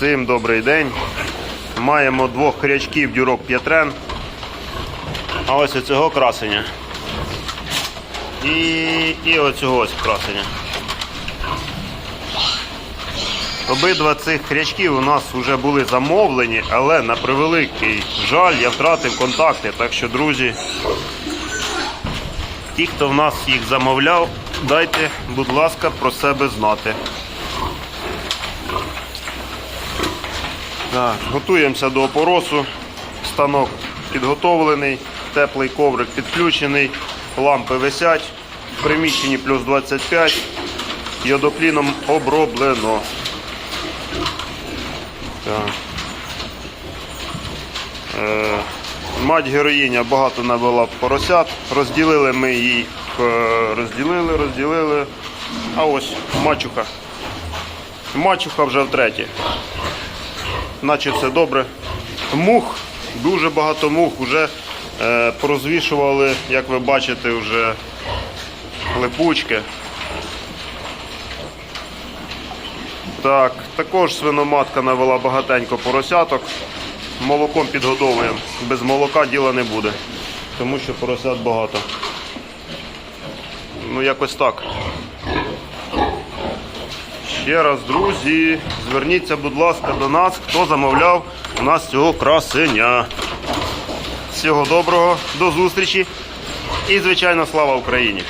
Всім добрий день. Маємо двох хрячків дюрок П'єтрен. А ось оцього красення. І, і оцього ось красення. Обидва цих хрячків у нас вже були замовлені, але на превеликий жаль я втратив контакти. Так що, друзі, ті, хто в нас їх замовляв, дайте, будь ласка, про себе знати. Готуємося до опоросу. Станок підготовлений, теплий коврик підключений, лампи висять, в приміщенні плюс 25, йодокліном оброблено. Е, мать героїня багато навела поросят. Розділили ми їх, е, розділили, розділили. А ось мачуха. Мачуха вже втретє. Наче все добре. Мух, дуже багато мух вже е, порозвішували, як ви бачите, вже липучки. Так, також свиноматка навела багатенько поросяток. Молоком підгодовуємо. Без молока діла не буде, тому що поросят багато. Ну, якось так. Ще раз, друзі, зверніться, будь ласка, до нас, хто замовляв у нас цього красеня. Всього доброго, до зустрічі і, звичайно, слава Україні!